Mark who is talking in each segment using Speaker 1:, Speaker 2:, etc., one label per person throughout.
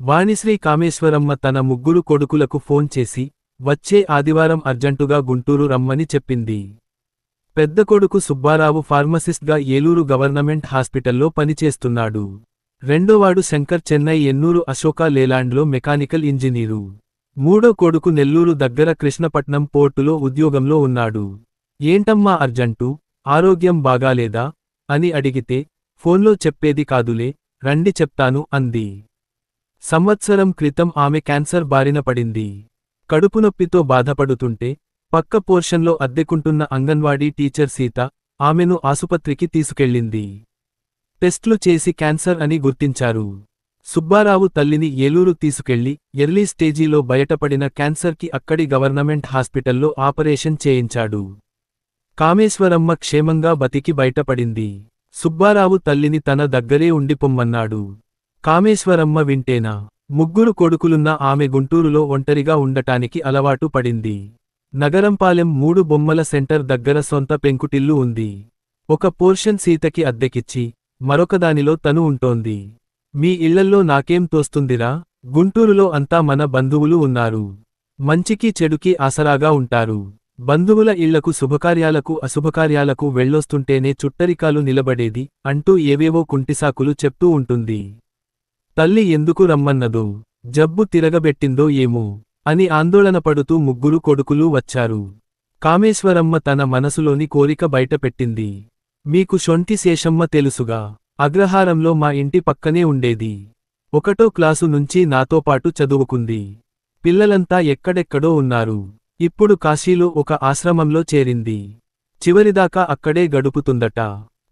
Speaker 1: వాణిశ్రీ కామేశ్వరమ్మ తన ముగ్గురు కొడుకులకు ఫోన్ చేసి వచ్చే ఆదివారం అర్జంటుగా గుంటూరు రమ్మని చెప్పింది. పెద్ద కొడుకు సుబ్బారావు ఫార్మసిస్ట్గా ఏలూరు గవర్నమెంట్ హాస్పిటల్లో పనిచేస్తున్నాడు. రెండోవాడు శంకర్ చెన్నై ఎన్నూరు అశోక లేలాండ్లో మెకానికల్ ఇంజనీరు. మూడో కొడుకు నెల్లూరు దగ్గర కృష్ణపట్నం పోర్టులో ఉద్యోగంలో ఉన్నాడు. ఏంటమ్మా అర్జంటు? ఆరోగ్యం బాగాలేదా? అని అడిగితే ఫోన్లో చెప్పేది కాదులే రండి చెప్తాను అంది. సంవత్సరం క్రితం ఆమె క్యాన్సర్ బారిన పడింది. కడుపునొప్పితో బాధపడుతుంటే పక్క పోర్షన్లో అద్దెకుంటున్న అంగన్వాడీ టీచర్ సీత ఆమెను ఆసుపత్రికి తీసుకెళ్ళింది. టెస్ట్లు చేసి క్యాన్సర్ అని గుర్తించారు. సుబ్బారావు తల్లిని ఏలూరు తీసుకెళ్ళి ఎర్లీ స్టేజీలో బయటపడిన క్యాన్సర్కి అక్కడి గవర్నమెంట్ హాస్పిటల్లో ఆపరేషన్ చేయించాడు. కామేశ్వరమ్మ క్షేమంగా బతికి బయటపడింది. సుబ్బారావు తల్లిని తన దగ్గరే ఉండిపొమ్మన్నాడు. కామేశ్వరమ్మ వింటేనా? ముగ్గురు కొడుకులున్న ఆమె గుంటూరులో ఒంటరిగా ఉండటానికి అలవాటు పడింది. నగరంపాలెం మూడు బొమ్మల సెంటర్ దగ్గర సొంత పెంకుటిల్లు ఉంది. ఒక పోర్షన్ సీతకి అద్దెకిచ్చి మరొకదానిలో తను ఉంటోంది. మీ ఇళ్ళల్లో నాకేం తోస్తుందిరా? గుంటూరులో అంతా మన బంధువులు ఉన్నారు. మంచికి చెడుకి ఆసరాగా ఉంటారు. బంధువుల ఇళ్ళకు శుభకార్యాలకు అశుభకార్యాలకు వెళ్ళొస్తుంటేనే చుట్టరికాలు నిలబడేది అంటూ ఏవేవో కుంటిసాకులు చెప్తూ ఉంటుంది. తల్లి ఎందుకు రమ్మన్నదో? జబ్బు తిరగబెట్టిందో ఏమో? అని ఆందోళనపడుతూ ముగ్గురు కొడుకులు వచ్చారు. కామేశ్వరమ్మ తన మనసులోని కోరిక బయటపెట్టింది. మీకు షొంటి శేషమ్మ తెలుసుగా. అగ్రహారంలో మా ఇంటి పక్కనే ఉండేది. ఒకటో క్లాసు నుంచి నాతో పాటు చదువుకుంది. పిల్లలంతా ఎక్కడెక్కడో ఉన్నారు. ఇప్పుడు కాశీలో ఒక ఆశ్రమంలో చేరింది. చివరిదాకా అక్కడే గడుపుతుందట.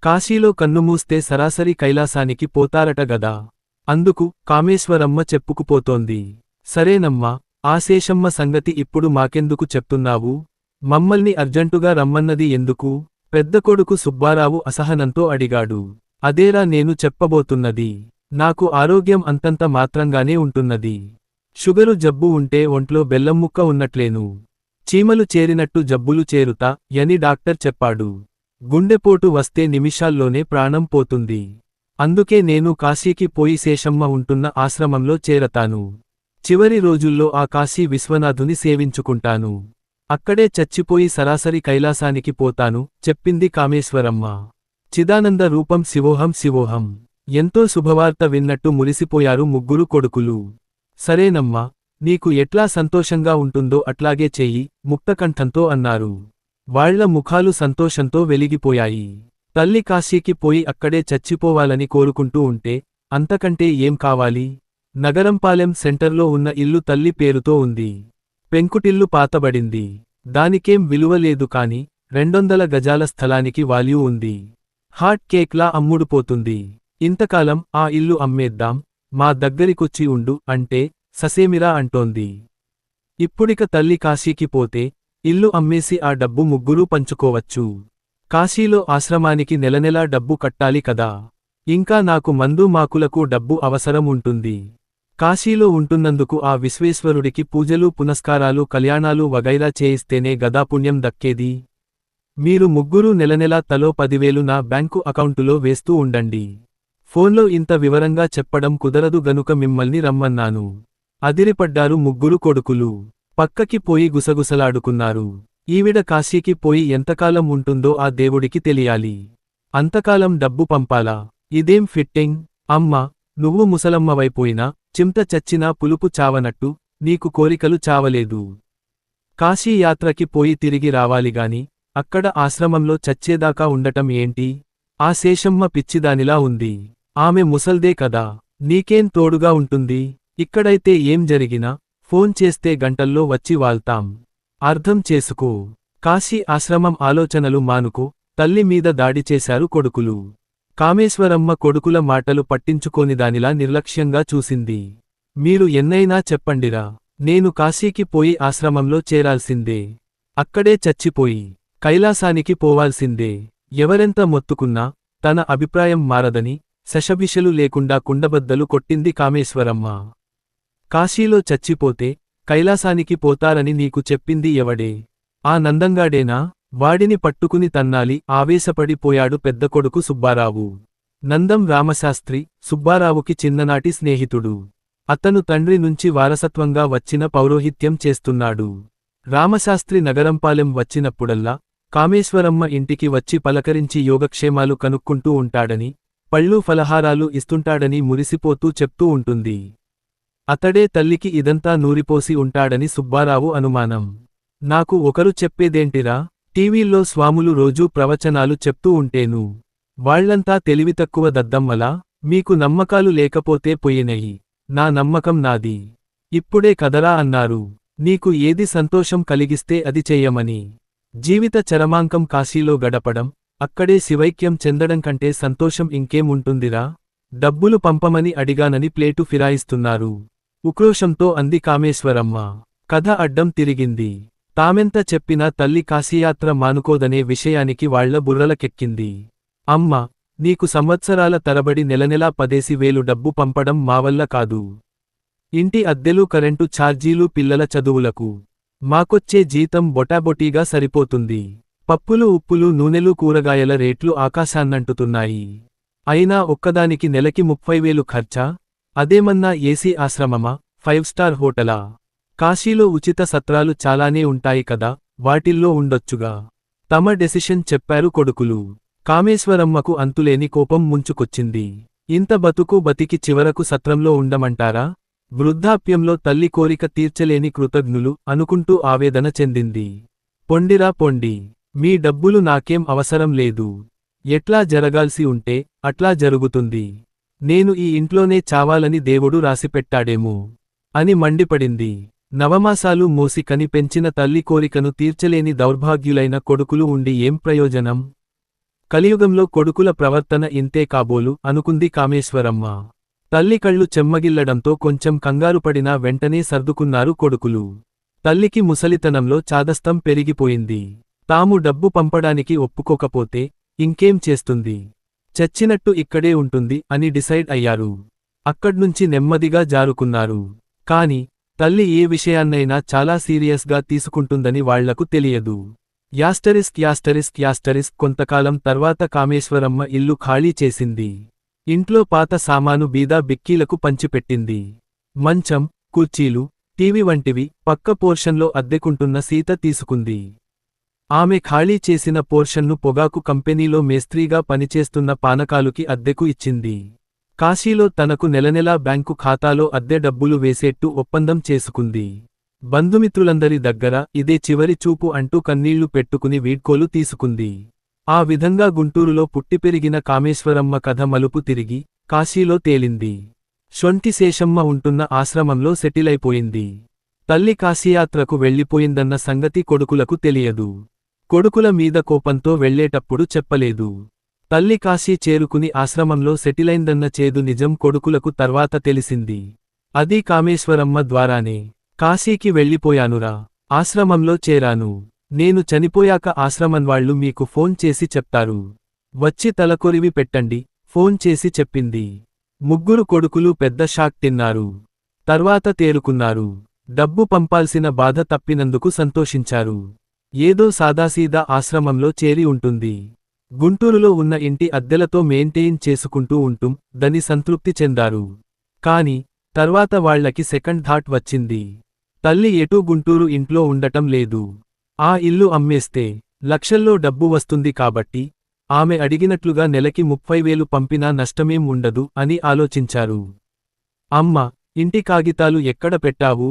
Speaker 1: కాశీలో కన్నుమూస్తే సరాసరి కైలాసానికి పోతారట గదా. అందుకు కామేశ్వరమ్మ చెప్పుకుపోతోంది. సరేనమ్మా ఆశేషమ్మ సంగతి ఇప్పుడు మాకెందుకు చెప్తున్నావు? మమ్మల్ని అర్జంటుగా రమ్మన్నది ఎందుకు? పెద్ద కొడుకు సుబ్బారావు అసహనంతో అడిగాడు. అదేరా నేను చెప్పబోతున్నది. నాకు ఆరోగ్యం అంతంత మాత్రంగానే ఉంటున్నది. షుగరు జబ్బు ఉంటే ఒంట్లో బెల్లం ముక్క ఉన్నట్లేను. చీమలు చేరినట్టు జబ్బులు చేరుతా యని డాక్టర్ చెప్పాడు. గుండెపోటు వస్తే నిమిషాల్లోనే ప్రాణం పోతుంది. అందుకే నేను కాశీకి పోయి శేషమ్మ ఉంటున్న ఆశ్రమంలో చేరతాను. చివరి రోజుల్లో ఆ కాశీ విశ్వనాథుని సేవించుకుంటాను. అక్కడే చచ్చిపోయి సరాసరి కైలాసానికి పోతాను చెప్పింది కామేశ్వరమ్మ. చిదానంద రూపం శివోహం శివోహం. ఎంతో శుభవార్త విన్నట్టు మురిసిపోయారు ముగ్గురు కొడుకులు. సరేనమ్మా నీకు ఎట్లా సంతోషంగా ఉంటుందో అట్లాగే చెయ్యి ముక్తకంఠంతో అన్నారు. వాళ్ళ ముఖాలు సంతోషంతో వెలిగిపోయాయి. తల్లి కాశీకి పోయి అక్కడే చచ్చిపోవాలని కోరుకుంటూ ఉంటే అంతకంటే ఏం కావాలి? నగరంపాలెం సెంటర్లో ఉన్న ఇల్లు తల్లి పేరుతో ఉంది. పెంకుటిల్లు పాతబడింది. దానికేం విలువ లేదు కాని రెండొందల గజాల స్థలానికి వాల్యూ ఉంది. హాట్ కేక్లా అమ్ముడుపోతుంది ఇంతకాలం ఆ ఇల్లు అమ్మేద్దాం మా దగ్గరికొచ్చి ఉండు అంటే ససేమిరా అంటోంది. ఇప్పుడిక తల్లి కాశీకి పోతే ఇల్లు అమ్మేసి ఆ డబ్బు ముగ్గురూ పంచుకోవచ్చు. కాశీలో ఆశ్రమానికి నెలనెలా డబ్బు కట్టాలి కదా. ఇంకా నాకు మందు మాకులకు డబ్బు అవసరం ఉంటుంది కాశీలో ఉంటున్నందుకు ఆ విశ్వేశ్వరుడికి పూజలు పునస్కారాలు కళ్యాణాలు వగైరా చేయిస్తేనే గదాపుణ్యం దక్కేది. మీరు ముగ్గురూ నెలనెలా తలో పదివేలు నా బ్యాంకు అకౌంటులో వేస్తూ ఉండండి. ఫోన్లో ఇంత వివరంగా చెప్పడం కుదరదు గనుక మిమ్మల్ని రమ్మన్నాను. అదిరిపడ్డారు ముగ్గురు కొడుకులు. పక్కకి పోయి గుసగుసలాడుకున్నారు. ఈవిడ కాశీకి పోయి ఎంతకాలం ఉంటుందో ఆ దేవుడికి తెలియాలి. అంతకాలం డబ్బు పంపాలా? ఇదేం ఫిట్టింగ్? అమ్మా నువ్వు ముసలమ్మవైపోయినా చింత చచ్చినా పులుపు చావనట్టు నీకు కోరికలు చావలేదు. కాశీ యాత్రకి పోయి తిరిగి రావాలిగాని అక్కడ ఆశ్రమంలో చచ్చేదాకా ఉండటం ఏంటి? ఆ శేషమ్మ పిచ్చిదానిలా ఉంది. ఆమె ముసల్దే కదా నీకేం తోడుగా ఉంటుంది? ఇక్కడైతే ఏం జరిగినా ఫోన్ చేస్తే గంటల్లో వచ్చి వాల్తాం అర్థం చేసుకో. కాశీ ఆశ్రమం ఆలోచనలు మానుకో. తల్లి మీద దాడి చేశారు కొడుకులు. కామేశ్వరమ్మ కొడుకుల మాటలు పట్టించుకోనిదానిలా నిర్లక్ష్యంగా చూసింది. మీరు ఎన్నైనా చెప్పండిరా. నేను కాశీకి పోయి ఆశ్రమంలో చేరాల్సిందే. అక్కడే చచ్చిపోయి కైలాసానికి పోవాల్సిందే. ఎవరెంత మొత్తుకున్నా తన అభిప్రాయం మారదని శశభిషలు లేకుండా కుండబద్దలు కొట్టింది కామేశ్వరమ్మ. కాశీలో చచ్చిపోతే కైలాసానికి పోతారని నీకు చెప్పింది ఎవడే? ఆ నందంగాడేనా? వాడిని పట్టుకుని తన్నాలి ఆవేశపడిపోయాడు పెద్ద కొడుకు సుబ్బారావు. నందం రామశాస్త్రి సుబ్బారావుకి చిన్ననాటి స్నేహితుడు. అతను తండ్రి నుంచి వారసత్వంగా వచ్చిన పౌరోహిత్యం చేస్తున్నాడు. రామశాస్త్రి నగరంపాలెం వచ్చినప్పుడల్లా కామేశ్వరమ్మ ఇంటికి వచ్చి పలకరించి యోగక్షేమాలు కనుక్కుంటూ ఉంటాడని పళ్ళు ఫలహారాలు ఇస్తుంటాడని మురిసిపోతూ చెప్తూ ఉంటుంది. అతడే తల్లికి ఇదంతా నూరిపోసి ఉంటాడని సుబ్బారావు అనుమానం. నాకు ఒకరు చెప్పేదేంటిరా? టీవీల్లో స్వాములు రోజూ ప్రవచనాలు చెప్తూ ఉంటేను. వాళ్ళంతా తెలివితక్కువ దద్దమ్మలా? మీకు నమ్మకాలు లేకపోతే పొయ్యినయి. నా నమ్మకం నాది. ఇప్పుడే కదరా అన్నారు. నీకు ఏది సంతోషం కలిగిస్తే అది చెయ్యమని. జీవిత చరమాంకం కాశీలో గడపడం అక్కడే శివైక్యం చెందడం కంటే సంతోషం ఇంకేముంటుందిరా? డబ్బులు పంపమని అడిగానని ప్లేటు ఫిరాయిస్తున్నారు. ఉక్రోషంతో అంది కామేశ్వరమ్మ. కథ అడ్డం తిరిగింది. తామెంత చెప్పినా తల్లి కాశీయాత్ర మానుకోదనే విషయానికి వాళ్ళ బుర్రలకెక్కింది. అమ్మ నీకు సంవత్సరాల తరబడి నెలనెలా పదేసి వేలు డబ్బు పంపడం మావల్ల కాదు. ఇంటి అద్దెలు కరెంటు ఛార్జీలు పిల్లల చదువులకు. మాకొచ్చే జీతం బొటాబొటీగా సరిపోతుంది. పప్పులు ఉప్పులు నూనెలు కూరగాయల రేట్లు ఆకాశాన్నంటుతున్నాయి. అయినా ఒక్కదానికి నెలకి ముప్పై వేలు ఖర్చా? అదేమన్నా ఏసీ ఆశ్రమమా? ఫైవ్ స్టార్ హోటలా? కాశీలో ఉచిత సత్రాలు చాలానే ఉంటాయి కదా వాటిల్లో ఉండొచ్చుగా. తమ డెసిషన్ చెప్పారు కొడుకులు. కామేశ్వరమ్మకు అంతులేని కోపం ముంచుకొచ్చింది. ఇంత బతుకు బతికి చివరకు సత్రంలో ఉండమంటారా? వృద్ధాప్యంలో తల్లి కోరిక తీర్చలేని కృతజ్ఞులు అనుకుంటూ ఆవేదన చెందింది. పొండిరా పొండి. మీ డబ్బులు నాకేం అవసరం లేదు. ఎట్లా జరగాల్సి ఉంటే అట్లా జరుగుతుంది. నేను ఈ ఇంట్లోనే చావాలని దేవుడు రాసిపెట్టాడేమో అని మండిపడింది. నవమాసాలు మోసి కని పెంచిన తల్లి కోరికను తీర్చలేని దౌర్భాగ్యులైన కొడుకులు ఉండి ఏం ప్రయోజనం? కలియుగంలో కొడుకుల ప్రవర్తన ఇంతే కాబోలు అనుకుంది కామేశ్వరమ్మ. తల్లి కళ్ళు చెమ్మగిల్లడంతో కొంచెం కంగారుపడినా వెంటనే సర్దుకున్నారు కొడుకులు. తల్లికి ముసలితనంలో చాదస్తం పెరిగిపోయింది. తాము డబ్బు పంపడానికి ఒప్పుకోకపోతే ఇంకేం చేస్తుంది? చచ్చినట్టు ఇక్కడే ఉంటుంది అని డిసైడ్ అయ్యారు. అక్కడ్నుంచి నెమ్మదిగా జారుకున్నారు. కాని తల్లి ఏ విషయాన్నైనా చాలా సీరియస్గా తీసుకుంటుందని వాళ్ళకు తెలియదు. యాస్టరిస్క్ యాస్టరిస్క్ యాస్టరిస్క్ కొంతకాలం తర్వాత కామేశ్వరమ్మ ఇల్లు ఖాళీ చేసింది. ఇంట్లో పాత సామాను బీదా బిక్కీలకు పంచిపెట్టింది. మంచం కుర్చీలు టీవీ వంటివి పక్క పోర్షన్లో అద్దెకుంటున్న సీత తీసుకుంది. ఆమె ఖాళీ చేసిన పోర్షన్ను పొగాకు కంపెనీలో మేస్త్రీగా పనిచేస్తున్న పానకాలుకి అద్దెకు ఇచ్చింది. కాశీలో తనకు నెలనెలా బ్యాంకు ఖాతాలో అద్దె డబ్బులు వేసేట్టు ఒప్పందం చేసుకుంది. బంధుమిత్రులందరి దగ్గర ఇదే చివరి చూపు అంటూ కన్నీళ్ళు పెట్టుకుని వీడ్కోలు తీసుకుంది. ఆ విధంగా గుంటూరులో పుట్టిపెరిగిన కామేశ్వరమ్మ కథ మలుపు తిరిగి కాశీలో తేలింది. షొంటి శేషమ్మ ఉంటున్న ఆశ్రమంలో సెటిలైపోయింది. తల్లి కాశీయాత్రకు వెళ్ళిపోయిందన్న సంగతి కొడుకులకు తెలియదు. కొడుకుల మీద కోపంతో వెళ్ళేటప్పుడు చెప్పలేదు. తల్లి కాశీ చేరుకుని ఆశ్రమంలో సెటిలైందన్న చేదు నిజం కొడుకులకు తర్వాత తెలిసింది. అది కామేశ్వరమ్మ ద్వారానే. కాశీకి వెళ్ళిపోయానురా. ఆశ్రమంలో చేరాను. నేను చనిపోయాక ఆశ్రమంవాళ్ళు మీకు ఫోన్ చేసి చెప్తారు. వచ్చి తలకొరివి పెట్టండి. ఫోన్ చేసి చెప్పింది. ముగ్గురు కొడుకులు పెద్ద షాక్ తిన్నారు. తర్వాత తేరుకున్నారు. డబ్బు పంపాల్సిన బాధ తప్పినందుకు సంతోషించారు. ఏదో సాదాసీదా ఆశ్రమంలో చేరి ఉంటుంది. గుంటూరులో ఉన్న ఇంటి అద్దెలతో మెయింటైన్ చేసుకుంటూ ఉంటుం దని సంతృప్తి చెందారు. కాని తర్వాత వాళ్ళకి సెకండ్ థాట్ వచ్చింది. తల్లి ఎటూ గుంటూరు ఇంట్లో ఉండటం లేదు. ఆ ఇల్లు అమ్మేస్తే లక్షల్లో డబ్బు వస్తుంది కాబట్టి ఆమె అడిగినట్లుగా నెలకి ముప్పై వేలు పంపినా నష్టమేం ఉండదు అని ఆలోచించారు. అమ్మ ఇంటి కాగితాలు ఎక్కడ పెట్టావు?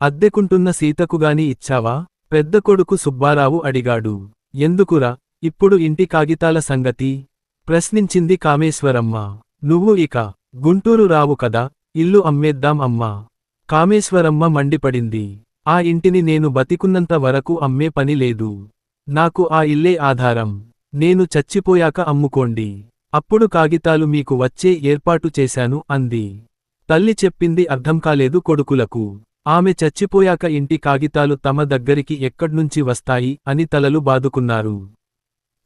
Speaker 1: అద్దెకుంటున్న సీతకుగాని ఇచ్చావా? పెద్ద కొడుకు సుబ్బారావు అడిగాడు. ఎందుకురా? ఇప్పుడు ఇంటి కాగితాల సంగతి? ప్రశ్నించింది కామేశ్వరమ్మ. నువ్వు ఇక గుంటూరు రావు కదా? ఇల్లు అమ్మేద్దాం అమ్మా. కామేశ్వరమ్మ మండిపడింది. ఆ ఇంటిని నేను బతికున్నంత వరకు అమ్మే పని లేదు. నాకు ఆ ఇల్లే ఆధారం. నేను చచ్చిపోయాక అమ్ముకోండి. అప్పుడు కాగితాలు మీకు వచ్చే ఏర్పాటు చేశాను అంది. తల్లి చెప్పింది అర్థం కాలేదు కొడుకులకు. ఆమె చచ్చిపోయాక ఇంటి కాగితాలు తమ దగ్గరికి ఎక్కడ్నుంచి వస్తాయి అని తలలు బాదుకున్నారు.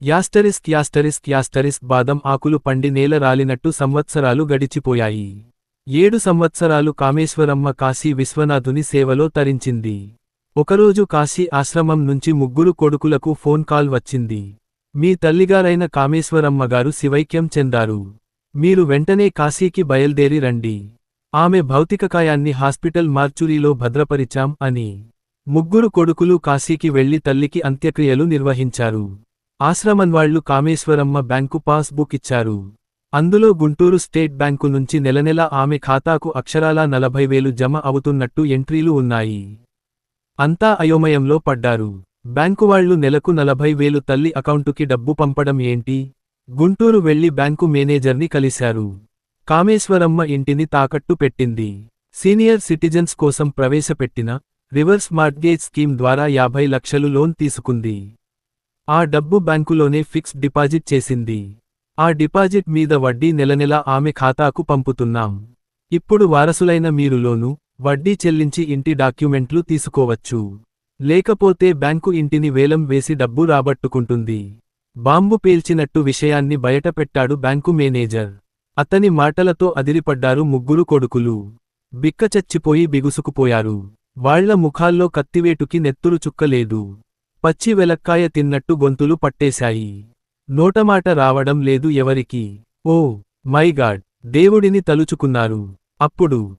Speaker 1: యాస్టరిస్క్ యాస్టరిస్క్ యాస్టరిస్క్ బాదం ఆకులు పండి నేల రాలినట్టు సంవత్సరాలు గడిచిపోయాయి. ఏడు సంవత్సరాలు కామేశ్వరమ్మ కాశీ విశ్వనాథుని సేవలో తరించింది. ఒకరోజు కాశీ ఆశ్రమం నుంచి ముగ్గురు కొడుకులకు ఫోన్ కాల్ వచ్చింది. మీ తల్లిగారైన కామేశ్వరమ్మగారు శివైక్యం చెందారు. మీరు వెంటనే కాశీకి బయల్దేరి రండి. ఆమె భౌతికకాయాన్ని హాస్పిటల్ మార్చురీలో భద్రపరిచాం అని ముగ్గురు కొడుకులు కాశీకి వెళ్ళి తల్లికి అంత్యక్రియలు నిర్వహించారు. ఆశ్రమన్వాళ్ళు కామేశ్వరమ్మ బ్యాంకు పాస్బుక్ ఇచ్చారు. అందులో గుంటూరు స్టేట్ బ్యాంకు నుంచి నెలనెలా ఆమె ఖాతాకు అక్షరాలా నలభై వేలు జమ అవుతున్నట్టు ఎంట్రీలు ఉన్నాయి. అంతా అయోమయంలో పడ్డారు. బ్యాంకువాళ్ళు నెలకు నలభై వేలు తల్లి అకౌంటుకి డబ్బు పంపడం ఏంటి? గుంటూరు వెళ్ళి బ్యాంకు మేనేజర్ని కలిశారు. కామేశ్వరమ్మ ఇంటిని తాకట్టు పెట్టింది. సీనియర్ సిటిజన్స్ కోసం ప్రవేశపెట్టిన రివర్స్ మార్ట్గేజ్ స్కీమ్ ద్వారా యాభై లక్షలు లోన్ తీసుకుంది. ఆ డబ్బు బ్యాంకులోనే ఫిక్స్డ్ డిపాజిట్ చేసింది. ఆ డిపాజిట్ మీద వడ్డీ నెలనెలా ఆమె ఖాతాకు పంపుతున్నాం. ఇప్పుడు వారసులైన మీరు లోను వడ్డీ చెల్లించి ఇంటి డాక్యుమెంట్లు తీసుకోవచ్చు. లేకపోతే బ్యాంకు ఇంటిని వేలం వేసి డబ్బు రాబట్టుకుంటుంది. బాంబు పేల్చినట్టు విషయాన్ని బయటపెట్టాడు బ్యాంకు మేనేజర్. అతని మాటలతో అదిరిపడ్డారు ముగ్గురు కొడుకులు. బిక్కచచ్చిపోయి బిగుసుకుపోయారు. వాళ్ళ ముఖాల్లో కత్తివేటుకి నెత్తురు చుక్కలేదు. పచ్చి వెలక్కాయ తిన్నట్టు గొంతులు పట్టేశాయి. నోటమాట రావడం లేదు ఎవరికి. ఓ మై గాడ్ దేవుడిని తలుచుకున్నారు. అప్పుడు